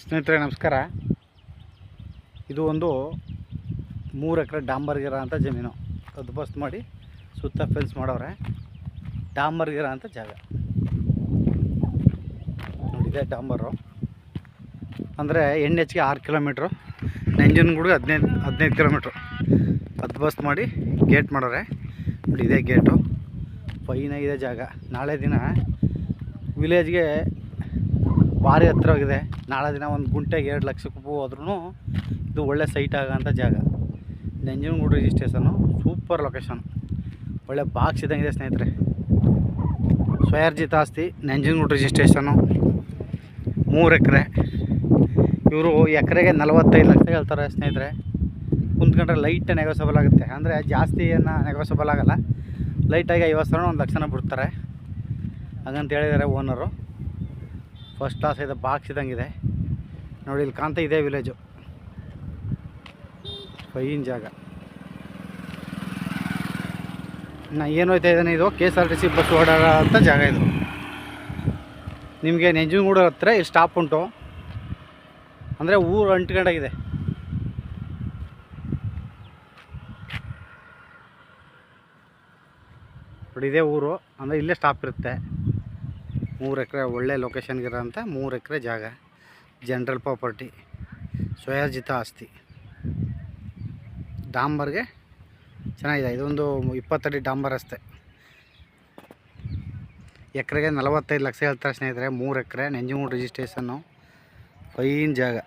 ಸ್ನೇಹಿತರೆ, ನಮಸ್ಕಾರ. ಇದು ಒಂದು ಮೂರು ಎಕರೆ ಡಾಂಬರ್ಗಿರ ಅಂತ ಜಮೀನು. ಬಸ್ ಮಾಡಿ ಸುತ್ತ ಫೆನ್ಸ್ ಮಾಡವ್ರೆ ಡಾಂಬರ್ಗಿರ ಅಂತ ಜಾಗ. ನೋಡಿದೆ ಡಾಂಬರು. ಅಂದರೆ ಎಣ್ಣೆ ಹೆಚ್ಚಿಗೆ ಆರು ಕಿಲೋಮೀಟ್ರು. ನಂಜನಗೂಡಿಗೆ ಹದಿನೈದು ಹದಿನೈದು ಕಿಲೋಮೀಟ್ರು. ಬಸ್ ಮಾಡಿ ಗೇಟ್ ಮಾಡೋರೆ. ನೋಡಿ, ಇದೇ ಗೇಟು ಫೈನಾಗಿದೆ ಜಾಗ. ನಾಳೆ ದಿನ ವಿಲೇಜ್ಗೆ ಭಾರಿ ಹತ್ರವಾಗಿದೆ. ನಾಳೆ ದಿನ ಒಂದು ಗುಂಟೆಗೆ ಎರಡು ಲಕ್ಷಕ್ಕೆ ಹೋದ್ರೂ ಇದು ಒಳ್ಳೆ ಸೈಟ್ ಆಗೋಂಥ ಜಾಗ. ನಂಜನಗೂಡು ರಿಜಿಸ್ಟ್ರೇಷನು ಸೂಪರ್ ಲೊಕೇಶನ್ ಒಳ್ಳೆ ಬಾಕ್ಸ್ ಇದ್ದಂಗಿದೆ ಸ್ನೇಹಿತರೆ. ಸ್ವಯಾರ್ಜಿತ ಆಸ್ತಿ, ನಂಜನಗೂಡು ರಿಜಿಸ್ಟ್ರೇಷನು ಮೂರು ಎಕರೆ. ಇವರು ಎಕರೆಗೆ ನಲವತ್ತೈದು ಲಕ್ಷ ಹೇಳ್ತಾರೆ ಸ್ನೇಹಿತರೆ. ಕುಂತ್ಕೊಂಡ್ರೆ ಲೈಟ್ ನೆಗೋಸಬಲ್ ಆಗುತ್ತೆ. ಅಂದರೆ ಜಾಸ್ತಿ ಏನು ನೆಗೋಸಬಲ್ ಆಗಲ್ಲ. ಲೈಟಾಗಿ ಐವತ್ತು ಸಾವಿರ ಒಂದು ಲಕ್ಷನ ಬಿಡ್ತಾರೆ. ಹಾಗಂತ ಹೇಳಿದ್ದಾರೆ ಓನರು ಫಸ್ಟ್ ಕ್ಲಾಸ್ ಇದೆ ಬಾಕ್ಸ್ ಇದೆ ನೋಡಿ, ಇಲ್ಲಿ ಕಾಣ್ತಾ ಇದೆ ವಿಲೇಜು ಫೈನ್ ಜಾಗ. ನಾ ಏನು ಹೋಯ್ತಾ ಇದ್ದಾನೆ ಇದು? K S R T C bus ಓಡಾಡೋ ಅಂತ ಜಾಗ ಇದು. ನಿಮಗೆ ನೆಂಜನಗೂಡು ಹತ್ರ ಇಲ್ಲಿ ಸ್ಟಾಪ್ ಉಂಟು. ಅಂದರೆ ಊರು ಅಂಟ್ಕೊಂಡಾಗಿದೆ ನೋಡಿ, ಇದೇ ಊರು. ಅಂದರೆ ಇಲ್ಲೇ ಸ್ಟಾಪ್ ಇರುತ್ತೆ. ಮೂರು ಎಕರೆ ಒಳ್ಳೆ ಲೊಕೇಶನ್ಗಿರೋಂಥ ಮೂರು ಎಕರೆ ಜಾಗ ಜನರಲ್ ಪ್ರಾಪರ್ಟಿ ಸ್ವಯಾರ್ಜಿತ ಆಸ್ತಿ. ಡಾಂಬರ್ಗೆ ಚೆನ್ನಾಗಿದೆ, ಇದೊಂದು ಇಪ್ಪತ್ತಡಿ ಡಾಂಬರ್ ರಸ್ತೆ ಎಕರೆಗೆ ನಲವತ್ತೈದು ಲಕ್ಷ ಹೇಳ್ತಾರೆ ಸ್ನೇಹಿತರೆ, ಮೂರು ಎಕರೆ ನೆಂಜಿಮೂಡು ರಿಜಿಸ್ಟ್ರೇಷನ್ನು ಫೈನ್ ಜಾಗ.